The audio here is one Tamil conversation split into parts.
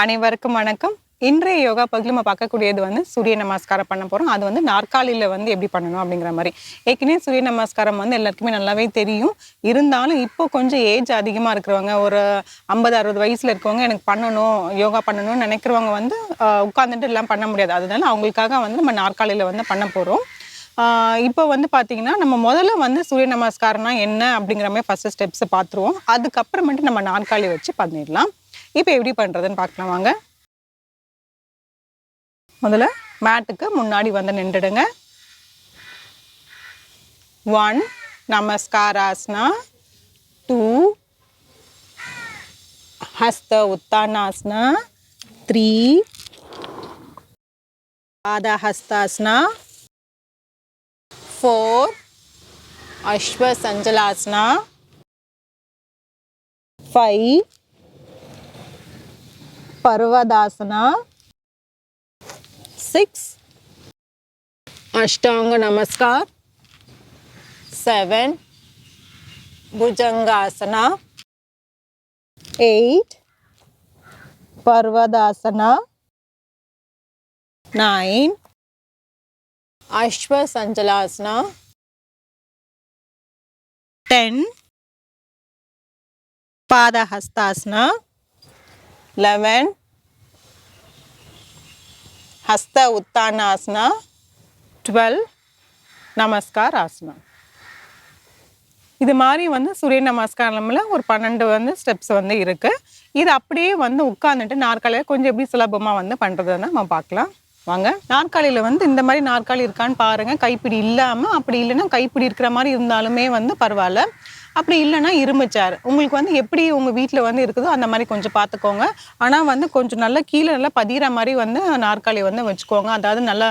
அனைவருக்கும் வணக்கம். இன்றைய யோகா பகுதியில் நம்ம பார்க்கக்கூடியது வந்து சூரிய நமஸ்காரம் பண்ண போகிறோம் அது வந்து நாற்காலியில் வந்து எப்படி பண்ணணும் அப்படிங்கிற மாதிரி. ஏற்கனவே சூரிய நமஸ்காரம் வந்து எல்லாருக்குமே நல்லாவே தெரியும். இருந்தாலும் இப்போ கொஞ்சம் ஏஜ் அதிகமாக இருக்கிறவங்க ஒரு ஐம்பது அறுபது வயசில் இருக்கவங்க எனக்கு பண்ணணும் யோகா பண்ணணும்னு நினைக்கிறவங்க வந்து உட்காந்துட்டு எல்லாம் பண்ண முடியாது. அதனால அவங்களுக்காக வந்து நம்ம நாற்காலியில் வந்து பண்ண போகிறோம் இப்போ வந்து பார்த்தீங்கன்னா நம்ம முதல்ல வந்து சூரிய நமஸ்காரம்னா என்ன அப்படிங்கிற மாதிரி ஃபஸ்ட்டு ஸ்டெப்ஸை பார்த்துருவோம். அதுக்கப்புறமேட்டு நம்ம நாற்காலி வச்சு பண்ணிடலாம். இப்போ எப்படி பண்ணுறதுன்னு பார்க்கலாம் வாங்க. முதல்ல மேட்டுக்கு முன்னாடி வந்து நின்றுடுங்க. ஒன் நமஸ்காராஸ்னா டூ ஹஸ்த உத்தானாஸ்னா த்ரீ பாதஹஸ்தாஸ்னா ஃபோர் அஸ்வ சஞ்சலாஸ்னா ஃபைவ் पर्वदासना। सिक्स अष्टांग नमस्कार। सेवन भुजंगासना। एट पर्वदासना। नाइन अश्व संचलासना ten Padahastasana. Eleven Hasta உத்தான asana twelve நமஸ்கார் ஆசனா இது மாதிரி வந்து சூரிய நமஸ்காரமில் ஒரு பன்னெண்டு வந்து ஸ்டெப்ஸ் வந்து இருக்குது இது அப்படியே வந்து உட்காந்துட்டு நாற்காலியில் கொஞ்சம் எப்படி சுலபமாக வந்து பண்ணுறதுன்னு நம்ம பார்க்கலாம் வாங்க நாற்காலியில் வந்து இந்த மாதிரி நாற்காலி இருக்கான்னு பாருங்கள் கைப்பிடி இல்லாமல் அப்படி இல்லைன்னா கைப்பிடி இருக்கிற மாதிரி இருந்தாலுமே வந்து பரவாயில்ல அப்படி இல்லைன்னா இரும்பு சேர் உங்களுக்கு வந்து எப்படி உங்கள் வீட்டில் வந்து இருக்குதோ அந்த மாதிரி கொஞ்சம் பார்த்துக்கோங்க ஆனால் வந்து கொஞ்சம் நல்லா கீழே நல்லா பதிகிற மாதிரி வந்து நாற்காலி வந்து வச்சுக்கோங்க. அதாவது நல்லா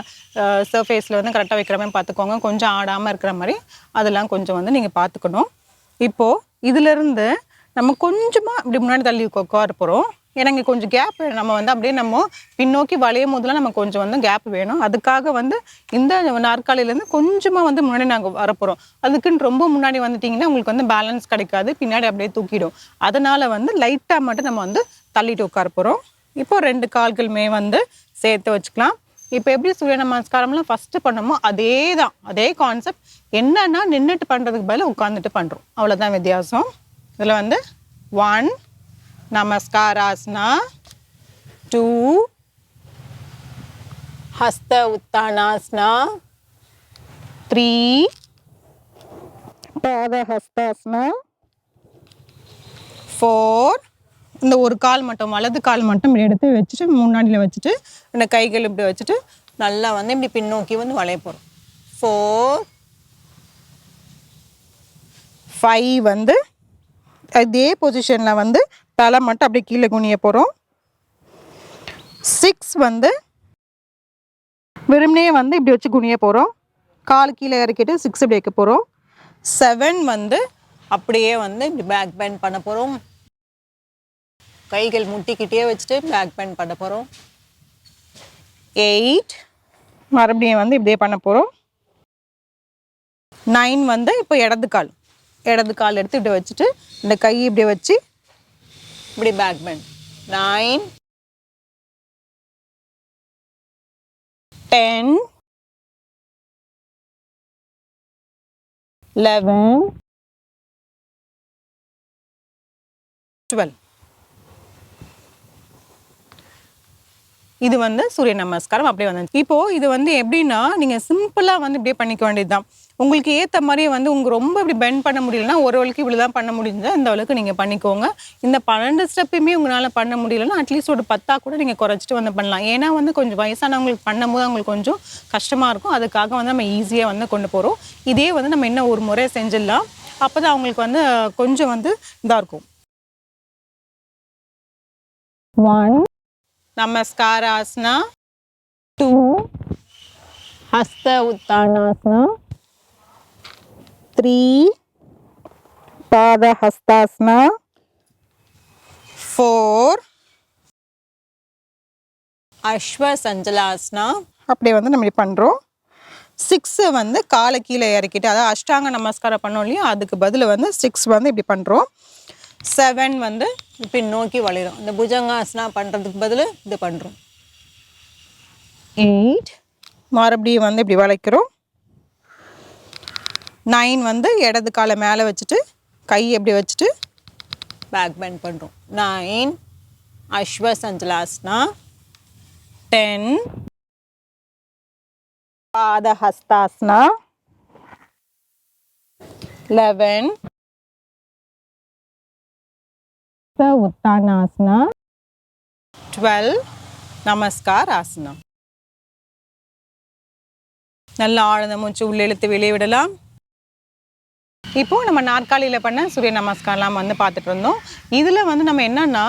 சர்ஃபேஸில் வந்து கரெக்டாக வைக்கிற மாதிரி பார்த்துக்கோங்க கொஞ்சம் ஆடாமல் இருக்கிற மாதிரி அதெல்லாம் கொஞ்சம் வந்து நீங்கள் பார்த்துக்கணும் இப்போது இதிலிருந்து நம்ம கொஞ்சமாக இப்படி முன்னாடி தள்ளி உட்கார போகிறோம் ஏன்னா இங்கே கொஞ்சம் கேப் நம்ம வந்து அப்படியே நம்ம பின்னோக்கி வளையும் போதெல்லாம் நம்ம கொஞ்சம் வந்து கேப் வேணும். அதுக்காக வந்து இந்த நாற்காலியிலேருந்து கொஞ்சமாக வந்து முன்னாடி நாங்கள் வரப்போகிறோம் அதுக்குன்னு ரொம்ப முன்னாடி வந்துட்டிங்கன்னா உங்களுக்கு வந்து பேலன்ஸ் கிடைக்காது. பின்னாடி அப்படியே தூக்கிடும். அதனால் வந்து லைட்டாக மட்டும் நம்ம வந்து தள்ளிட்டு உட்கார போகிறோம் இப்போ ரெண்டு கால்களுமே வந்து சேர்த்து வச்சுக்கலாம். இப்போ எப்படி சூரிய நமஸ்காரம்லாம் ஃபஸ்ட்டு பண்ணமோ அதே தான் அதே கான்செப்ட் என்னன்னா நின்றுட்டு பண்ணுறதுக்கு பதிலாக உட்காந்துட்டு பண்ணுறோம் அவ்வளோதான் வித்தியாசம். இதில் வந்து ஒன் நமஸ்காராஸ்னா டூ ஹஸ்த உத்தானாஸ்னா த்ரீ பாதஹஸ்தாஸ்னா ஃபோர் இந்த ஒரு கால் மட்டும் வலது கால் மட்டும் இப்படி எடுத்து வச்சுட்டு முன்னாடியில் வச்சுட்டு இந்த கைகள் இப்படி வச்சுட்டு நல்லா வந்து இப்படி பின்னோக்கி வந்து வளைய போகிறோம் ஃபோர் ஃபைவ் வந்து அதே பொசிஷனில் வந்து தலை மட்டும் அப்படியே கீழே குனிய போகிறோம் சிக்ஸ் வந்து வெறுமனே வந்து இப்படி வச்சு குனிய போகிறோம் கால் கீழே இறக்கிட்டு சிக்ஸ் இப்படி வைக்க போகிறோம் செவன் வந்து அப்படியே வந்து இப்படி பேக் பெண்ட் பண்ண போகிறோம் கைகள் முட்டிக்கிட்டே வச்சுட்டு பேக் பெண்ட் பண்ண போகிறோம் எயிட் மறுபடியும் வந்து இப்படியே பண்ண போகிறோம் நைன் வந்து இப்போ இடது கால். இடது கால் எடுத்து இப்படி வச்சுட்டு இந்த கை இப்படி வச்சு இப்படி back bend nine ten eleven twelve இது வந்து சூரிய நமஸ்காரம் அப்படியே வந்து இப்போ இது வந்து எப்படின்னா நீங்க சிம்பிளா வந்து இப்படியே பண்ணிக்க வேண்டியதுதான். உங்களுக்கு ஏத்த மாதிரி வந்து உங்க ரொம்ப இப்படி பெண்ட் பண்ண முடியலன்னா ஒரு அளவுக்கு இவ்வளவுதான் பண்ண முடிஞ்சா இந்த அளவுக்கு நீங்க பண்ணிக்கோங்க. இந்த பன்னெண்டு ஸ்டெப்புமே உங்களால பண்ண முடியலன்னா அட்லீஸ்ட் ஒரு பத்தா கூட நீங்க குறைச்சிட்டு வந்து பண்ணலாம். ஏன்னா வந்து கொஞ்சம் வயசானவங்களுக்கு பண்ணும்போது அவங்களுக்கு கொஞ்சம் கஷ்டமா இருக்கும். அதுக்காக வந்து நம்ம ஈஸியா வந்து கொண்டு போறோம். இதே வந்து நம்ம இன்னும் ஒரு முறை செஞ்சிடலாம். அப்பதான் அவங்களுக்கு வந்து கொஞ்சம் வந்து இதா இருக்கும். ஒன் నమస్కారాసన டூ ஹஸ்த ఉత్తానాసన த்ரீ பாத హస్తాసన ஃபோர் அஸ்வ சஞ்சலாசனா அப்படியே வந்து நம்ம பண்ணுறோம் சிக்ஸு வந்து காலை கீழே இறக்கிட்டு அதாவது அஷ்டாங்க நமஸ்காரம் பண்ணோம் இல்லையா அதுக்கு பதில் வந்து சிக்ஸ் வந்து இப்படி பண்ணுறோம் செவன் வந்து இப்படி நோக்கி வளைகிறோம் இந்த புஜங்காசனா பண்ணுறதுக்கு பதில் இது பண்ணுறோம் எயிட் மறுபடியும் வந்து இப்படி வளைக்கிறோம். நைன் வந்து இடது காலை மேலே வச்சுட்டு கை எப்படி வச்சுட்டு பேக் பெண்ட் பண்ணுறோம் நைன் அஸ்வசஞ்சலாஸ்னா டென் பாதஹஸ்தாஸ்னா லெவன் உத்தானாஸ்னா டுவெல் நமஸ்கார் ஆசனா நல்லா ஆழ்ந்த மூச்சு உள்ளே இழுத்து வெளியே விடலாம். இப்போ நம்ம நாற்காலியில் பண்ண சூரிய நமஸ்காரம்லாம் வந்து பார்த்துட்டு இருந்தோம். இதில் வந்து நம்ம என்னன்னா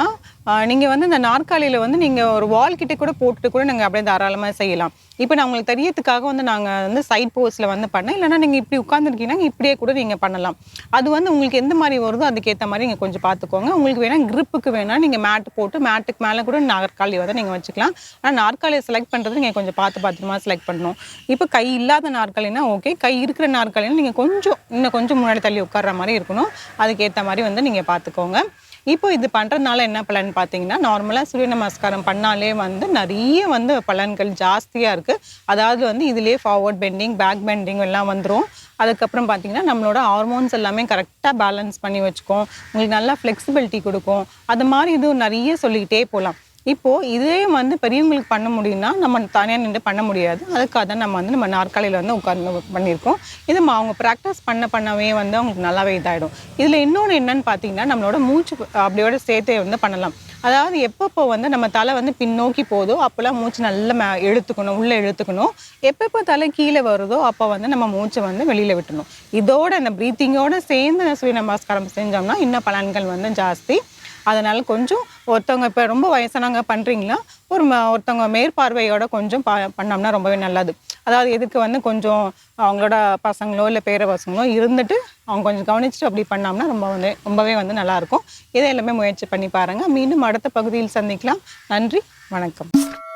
நீங்கள் வந்து இந்த நாற்காலியில் வந்து நீங்கள் ஒரு வால் கிட்டே கூட போட்டுட்டு கூட நாங்கள் அப்படியே தாராளமாக செய்யலாம். இப்போ நான் உங்களுக்கு தெரியறதுக்காக வந்து நாங்கள் வந்து சைட் போஸ்ட்டில் வந்து பண்ணேன். இல்லைன்னா நீங்கள் இப்படி உட்காந்துருக்கீங்கன்னா இப்படியே கூட நீங்கள் பண்ணலாம். அது வந்து உங்களுக்கு எந்த மாதிரி வருதோ அதுக்கேற்ற மாதிரி நீங்கள் கொஞ்சம் பார்த்துக்கோங்க உங்களுக்கு வேணால் கிரிப்புக்கு வேணால் நீங்கள் மேட் போட்டு மேட்டுக்கு மேலே கூட நாற்காலி வந்து நீங்கள் வச்சுக்கலாம். ஆனால் நாற்காலியை செலக்ட் பண்ணுறது நீங்கள் கொஞ்சம் பார்த்து பத்திரமா செலக்ட் பண்ணணும். இப்போ கை இல்லாத நாற்காலினா ஓகே கை இருக்கிற நாற்காலினா நீங்கள் கொஞ்சம் இன்னும் கொஞ்சம் முன்னாடி தள்ளி உட்கார்ற மாதிரி இருக்கணும். அதுக்கேற்ற மாதிரி வந்து நீங்கள் பார்த்துக்கோங்க இப்போ இது பண்ணுறதுனால என்ன பலன் பார்த்தீங்கன்னா நார்மலாக சூரிய நமஸ்காரம் பண்ணாலே வந்து நிறைய வந்து பலன்கள் ஜாஸ்தியாக இருக்குது அதாவது வந்து இதுலேயே ஃபார்வர்ட் பெண்டிங் பேக் பெண்டிங் எல்லாம் வந்துடும் அதுக்கப்புறம் பார்த்தீங்கன்னா நம்மளோட ஹார்மோன்ஸ் எல்லாமே கரெக்டாக பேலன்ஸ் பண்ணி வச்சுக்கும். உங்களுக்கு நல்லா ஃப்ளெக்சிபிலிட்டி கொடுக்கும். அது மாதிரி இது நிறைய சொல்லிக்கிட்டே போகலாம். இப்போது இதே வந்து பெரியவங்களுக்கு பண்ண முடியும்னா நம்ம தனியாக நின்று பண்ண முடியாது. அதுக்காக தான் நம்ம வந்து நம்ம நாற்காலியில் வந்து உட்கார்ந்து பண்ணியிருக்கோம். இது அவங்க ப்ராக்டிஸ் பண்ண பண்ணவே வந்து அவங்களுக்கு நல்லாவே இதாகிடும் இதில் இன்னொன்று என்னன்னு பார்த்தீங்கன்னா நம்மளோட மூச்சு அப்படியோட சேர்த்தே வந்து பண்ணலாம். அதாவது எப்பப்போ வந்து நம்ம தலை வந்து பின்னோக்கி போதோ அப்போல்லாம் மூச்சு நல்லா மே இழுத்துக்கணும் உள்ளே இழுத்துக்கணும் எப்பப்போ தலை கீழே வருதோ அப்போ வந்து நம்ம மூச்சை வந்து வெளியில் விட்டணும். இதோட இந்த ப்ரீத்திங்கோட சேர்ந்து சூரிய நமஸ்காரம் செஞ்சோம்னா இன்னும் பலன்கள் வந்து ஜாஸ்தி. அதனால் கொஞ்சம் ஒருத்தவங்க இப்போ ரொம்ப வயசானவங்க பண்ணுறீங்களா ஒரு ம- ஒருத்தவங்க மேற்பார்வையோட கொஞ்சம் பா பண்ணோம்னா ரொம்பவே நல்லது. அதாவது எதுக்கு வந்து கொஞ்சம் அவங்களோட பசங்களோ இல்லை பேர பசங்களோ இருந்துட்டு அவங்க கொஞ்சம் கவனிச்சுட்டு அப்படி பண்ணோம்னா ரொம்ப வந்து ரொம்பவே வந்து நல்லாயிருக்கும் இதை எல்லாமே முயற்சி பண்ணி பாருங்கள் மீண்டும் அடுத்த பகுதியில் சந்திக்கலாம். நன்றி வணக்கம்.